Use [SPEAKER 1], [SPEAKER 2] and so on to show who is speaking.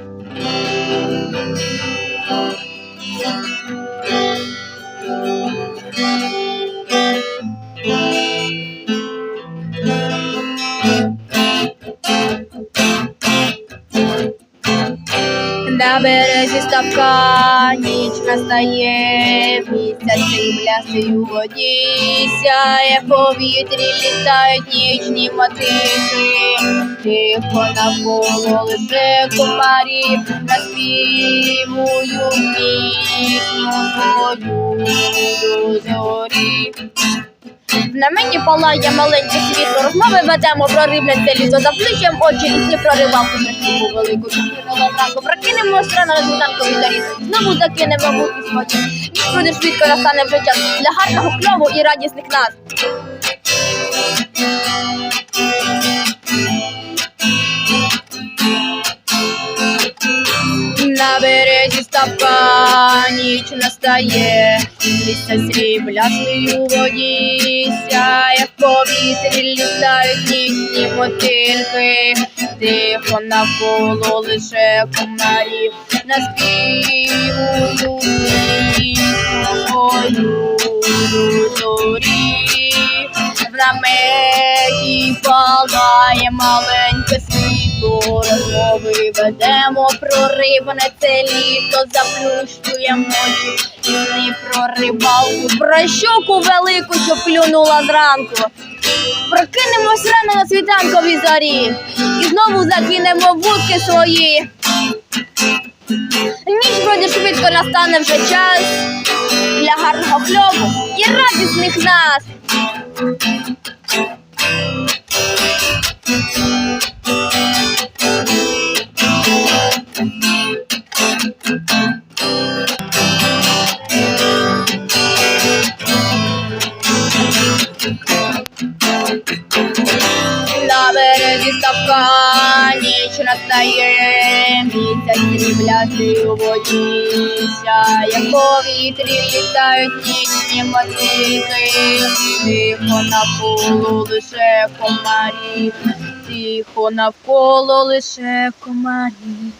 [SPEAKER 1] Thank you. На березі ставка ніч настає, місяць сріблястий у воді, сяє повітрі, літають нічні мотики, тихо навколо лише комарі, наспівую пісню свою до зорі. На мені палає маленьке світло, розмови ведемо про рибне це літо. Заплющуємо очі і сні проривавку красиву велику. Кинула зранку, прокинемось рано зарі. Знову закинемо муки сході. Ніч буде швидко настане вже час для гарного кльову і радісних нас. На березі ставка ніч настає, місяць сріблястий у воді, повітрі, літають нічні мотильки, тихо навколо лише комарів, наспівую пісню свою зорі. В наметі палає маленьке світло, розмови ведемо про рибне це літо, заплющуємо очі і про рибалку, про щуку велику, що клюнула зранку. Прокинемось рано на світанковій зорі і знову закинемо вудки свої. Ніч буде швидко настане вже час для гарного кльову і радісних нас. Ставка ніч настає, місяць сріблястий у воді, сяє в повітрі, літають нічні мотики, тихо навколо лише комарі, тихо навколо лише комарі.